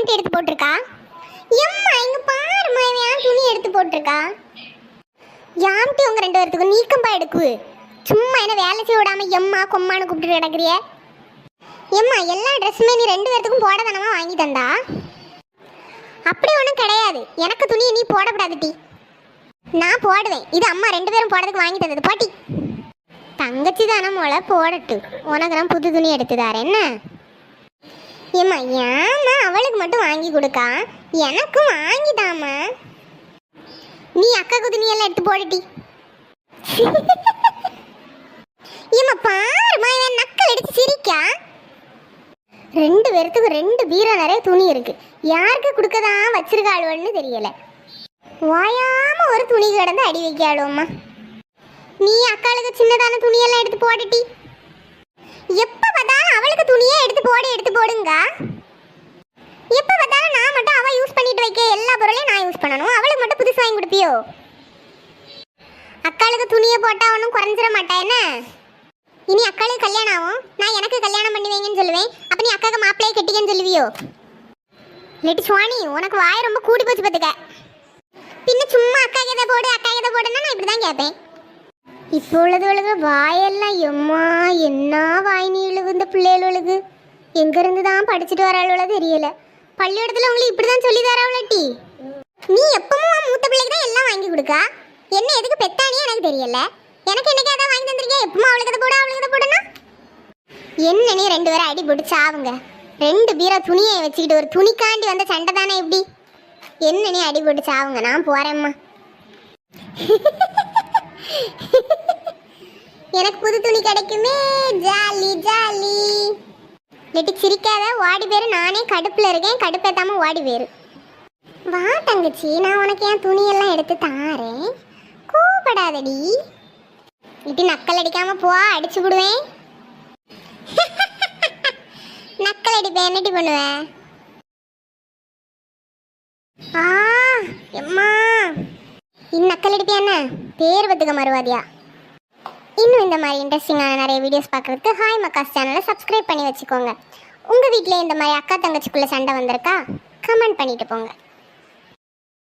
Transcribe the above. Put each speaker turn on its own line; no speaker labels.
Aunty எடுத்து போட்டிருக்கா? எம்மா இங்க பாருமா இவன் துணி எடுத்து போட்டிருக்கா? யாம்டி உங்க ரெண்டு பேர்த்துக்கும் நீக்கம்பா எடுக்கு. சும்மா என்ன வேலை செய்ய விடாம எம்மா கொம்மான்னு கூப்பிட்டு கிடக்குறிய? எம்மா எல்லா ட்ரெஸ்ஸுமே நீ ரெண்டு பேர்த்துக்கும் போட தானமா வாங்கி தந்தா? அப்படி ஒன்றும் கிடையாது. எனக்கு துணியை நீ போடக்கூடாது டி. நான் போடுவேன். இது அம்மா ரெண்டு பேரும் போடுறதுக்கு வாங்கி தந்தது. பாட்டி. தங்கச்சி தானே மொளை போடட்டு. உனக்கு நான் புது துணி எடுத்து என்ன? ஏம்மா ஏன் அவளுக்கு மட்டும் வாங்கி கொடுக்கா? எனக்கும் வாங்கிதாமா நீ அக்கா குதினியெல்லாம் எடுத்து போடுட்டி ஏம்மா பாருமா இவன் நக்கல் அடிச்சு சிரிக்கா. ரெண்டு பேர்த்துக்கு ரெண்டு பீரோ நிறைய துணி இருக்கு. யாருக்கு கொடுக்கதான் வச்சிருக்காளுவன்னு தெரியல. வாயாம ஒரு துணி கிடந்து அடி வைக்காளுவம்மா. நீ அக்காளுக்கு சின்னதான துணியெல்லாம் எடுத்து போடுட்டி எப்ப பார்த்தாலும் அவளுக்கு துணியே எடுத்து போடு எடுத்து போடுங்க எப்ப பார்த்தாலும் நான் மட்டும் அவ வைக்க எல்லா பொருளையும் நான் யூஸ் பண்ணணும். அவளுக்கு மட்டும் புதுசு வாங்கி கொடுப்பியோ? அக்காளுக்கு துணியை போட்டா ஒன்றும் குறைஞ்சிட மாட்டா என்ன? இனி அக்காளுக்கு கல்யாணம் ஆகும். நான் எனக்கு கல்யாணம் பண்ணி வைங்கன்னு சொல்லுவேன். அப்ப நீ அக்காக்கு மாப்பிள்ளையை கட்டிக்கன்னு சொல்லுவியோ? லெட்டி சுவாணி உனக்கு வாய் ரொம்ப கூடி போச்சு பார்த்துக்க பின்ன சும்மா அக்கா கதை போடு அக்கா கதை போடுன்னா நான் இப்படி தான் கேட்பேன். இப்போ உள்ளதுகளுக்கு வாயெல்லாம் எம்மா என்ன வாய் நீளுகு இந்த பிள்ளைகளுக்கு எங்கேருந்து தான் படிச்சுட்டு வராளோ தெரியல. பள்ளிக்கூடத்தில் உங்களுக்கு இப்படி தான் சொல்லி தராவளட்டி நீ எப்பவும் உன் மூத்த பிள்ளைக்கு தான் எல்லாம் வாங்கி கொடுக்கா? என்ன எதுக்கு பெத்தானே எனக்கு தெரியல. எனக்கு என்னைக்கு அதான் வாங்கி தந்திருக்கேன் எப்பவும் அவளுக்கு அதை போட அவளுக்கு அதை போடணும் என்ன நீ ரெண்டு பேரும் அடி பிடிச்சி ஆவுங்க ரெண்டு பீரா துணியை வச்சுக்கிட்டு ஒரு துணிக்காண்டி வந்த சண்டை தானே இப்படி? என்ன நீ அடி பிடிச்சி ஆவுங்க நான் போறேம்மா. எனக்கு புது துணி கிடைக்குமே. Jolly jolly. நெட்டி சிரிக்காத ஓடி பேரு நானே கடுப்பில் இருக்கேன் கடுப்பேத்தாம ஓடி பேரு. வா தங்கச்சி நான் உனக்கு என் துணியெல்லாம் எடுத்து தாரேன். கூப்பிடாதடி இப்படி நக்கல் அடிக்காம போ அடிச்சு விடுவேன் நக்கல் அடிப்பேன் என்னடி பண்ணுவேன் ஆ எம்மா. இந்நக்கல் அடிப்பியா என்ன? பேர் பத்துக்க மறுவாதியா? இன்னும் இந்த மாதிரி இன்ட்ரெஸ்டிங்கான நிறைய வீடியோஸ் பார்க்குறதுக்கு ஹாய் மக்காஸ் சேனலை சப்ஸ்கிரைப் பண்ணி வச்சுக்கோங்க. உங்கள் வீட்டில் இந்த மாதிரி அக்கா தங்கச்சிக்குள்ளே சண்டை வந்திருக்கா? கமெண்ட் பண்ணிட்டு போங்க.